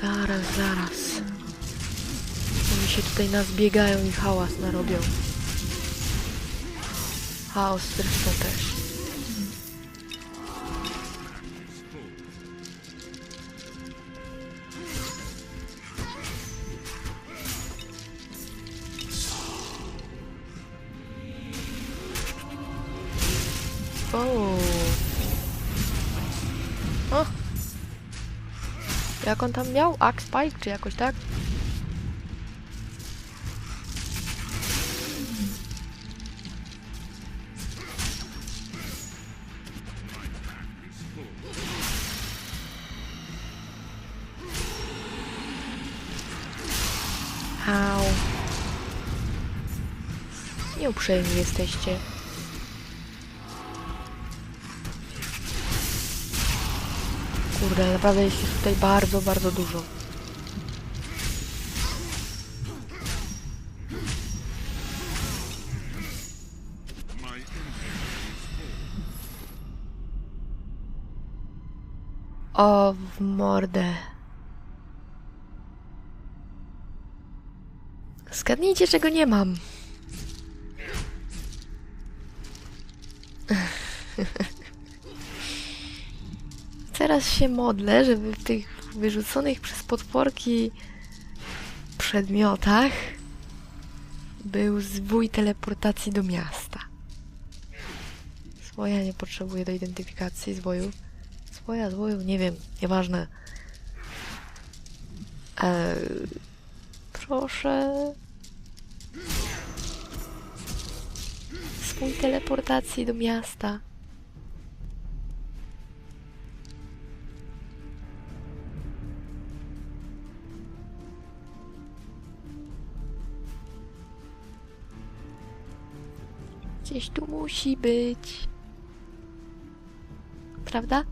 Zaraz, zaraz. Oni się tutaj nas biegają i hałas narobią. Chaos zresztą też. O. Jak on tam miał? Axe Spike czy jakoś tak? Au. Nieuprzejmi jesteście. Kurde, naprawdę jest ich tutaj bardzo, bardzo dużo. O, w mordę. Zgadnijcie, czego nie mam. Teraz się modlę, żeby w tych wyrzuconych przez podporki przedmiotach był zwój teleportacji do miasta. Swoja nie potrzebuje do identyfikacji zwoju. Swoja zwoju, nie wiem, nieważne. Eee, proszę. Swój teleportacji do miasta. Gdzieś tu musi być. Prawda?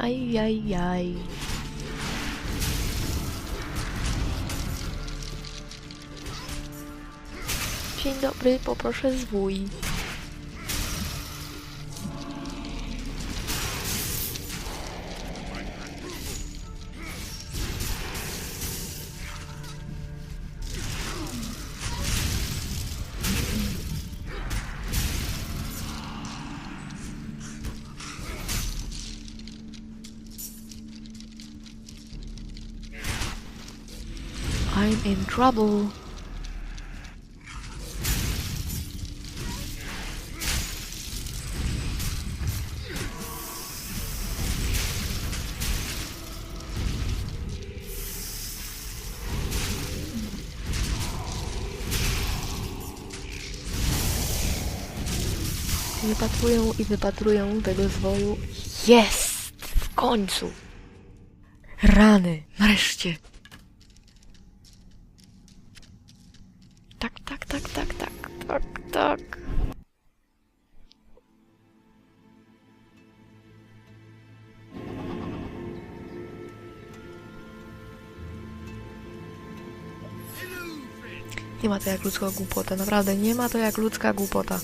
Aj, aj, aj. Dzień dobry, poproszę zwój. I'm in trouble. Wypatrują i wypatrują tego zwoju. Jest! W końcu! Rany! Nareszcie! Tak, tak, tak, tak, tak, tak. Nie ma to jak ludzka głupota, naprawdę nie ma to jak ludzka głupota.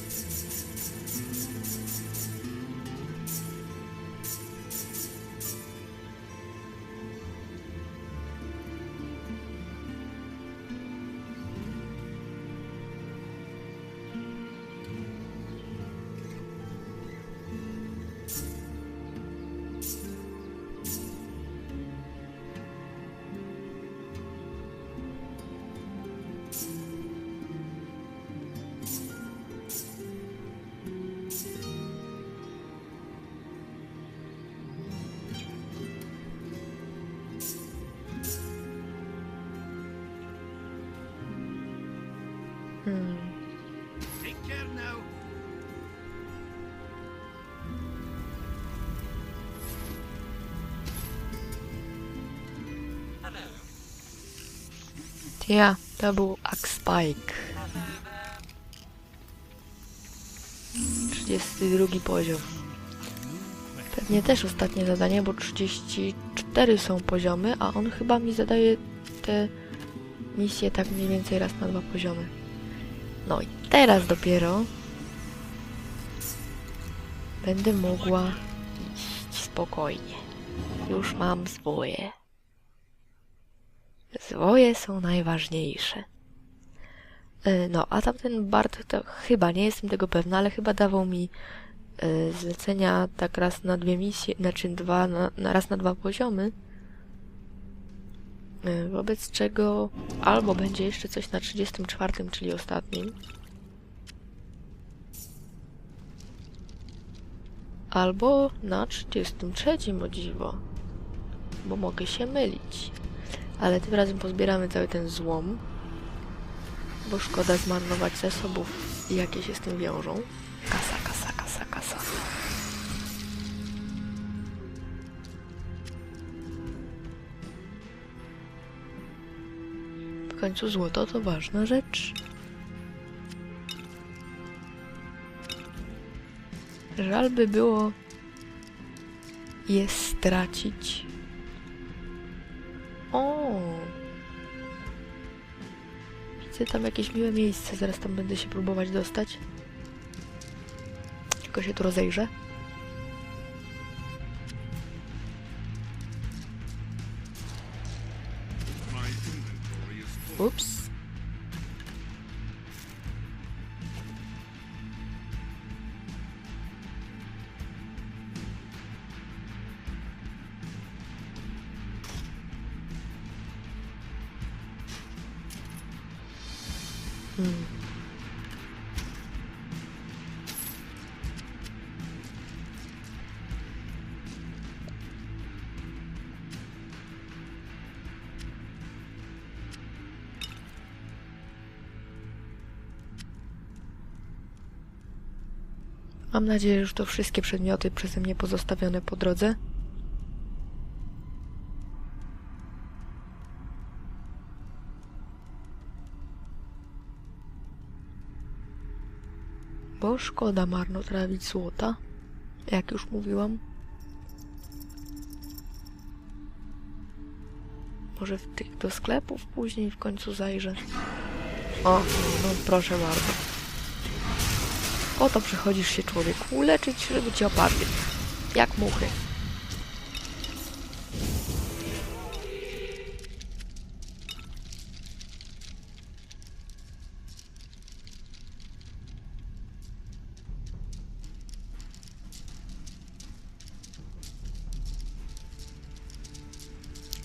Hmm. Ja, to był Axe Spike. 32 poziom. Pewnie też ostatnie zadanie, bo 34 są poziomy, a on chyba mi zadaje te misje tak mniej więcej raz na dwa poziomy. No i teraz dopiero będę mogła iść spokojnie. Już mam swoje. Swoje są najważniejsze. E, No, a tamten Bart, to chyba, nie jestem tego pewna, ale chyba dawał mi e, zlecenia tak raz na dwie misje, znaczy dwa, na, na raz na dwa poziomy. E, Wobec czego albo będzie jeszcze coś na 34, czyli ostatnim. Albo na 33, o dziwo. Bo mogę się mylić. Ale tym razem pozbieramy cały ten złom. Bo szkoda zmarnować zasobów, jakie się z tym wiążą. W końcu złoto to ważna rzecz. Żal by było je stracić. O! Widzę tam jakieś miłe miejsce, zaraz tam będę się próbować dostać. Tylko się tu rozejrzę. Oops. Hmm. Mam nadzieję, że to wszystkie przedmioty przeze mnie pozostawione po drodze. Bo szkoda marnotrawić złota, jak już mówiłam. Może w tych do sklepów później w końcu zajrzę. O, no proszę bardzo. Po to przychodzisz się człowieku uleczyć, żeby ci opadli. Jak muchy.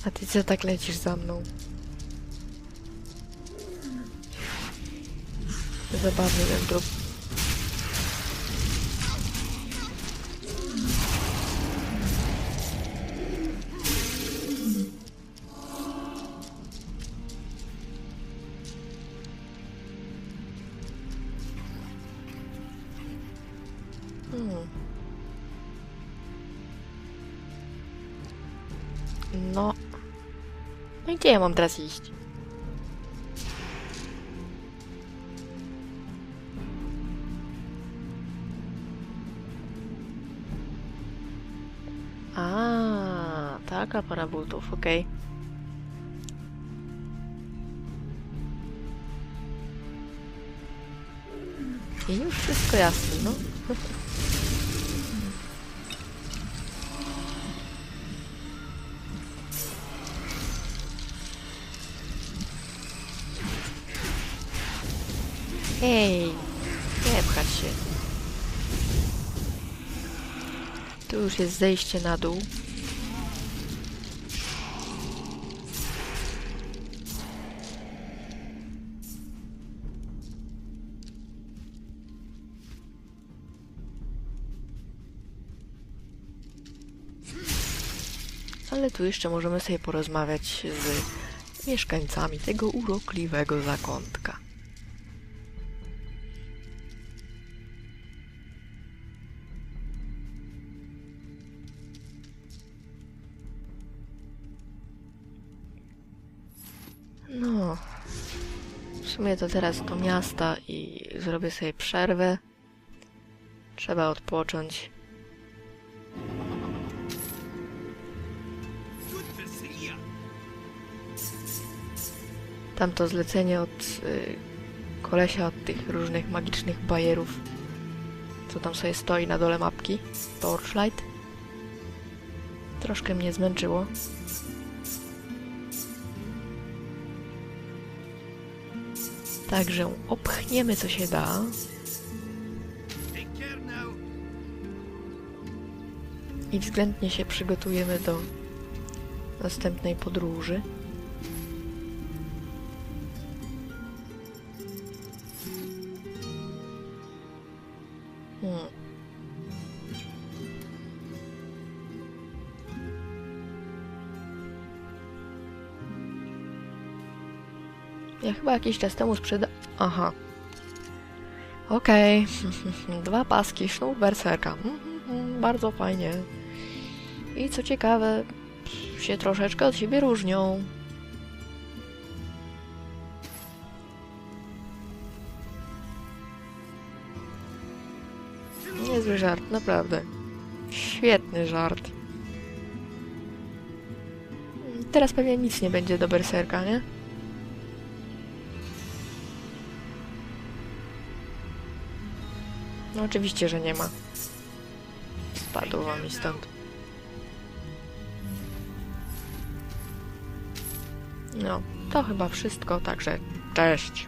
A ty co tak lecisz za mną? Zabawny ten trup. No i gdzie ja mam teraz iść? A, taka para butów, okej. I już wszystko jasne, no. Hej, nie pchać się. Tu już jest zejście na dół. Ale tu jeszcze możemy sobie porozmawiać z mieszkańcami tego urokliwego zakątka. Sumie to teraz do miasta i zrobię sobie przerwę. Trzeba odpocząć. Tamto zlecenie od y, kolesia od tych różnych magicznych bajerów, co tam sobie stoi na dole mapki. Torchlight. Troszkę mnie zmęczyło. Także opchniemy co się da. I względnie się przygotujemy do następnej podróży. Chyba jakiś czas temu sprzeda... Aha. Okej. Dwa paski, sznur berserka. Mhm, Bardzo fajnie. I co ciekawe, się troszeczkę od siebie różnią. Niezły żart, naprawdę. Świetny żart. Teraz pewnie nic nie będzie do berserka, nie? No oczywiście, że nie ma. Spadł wam mi stąd. No, to chyba wszystko, także cześć.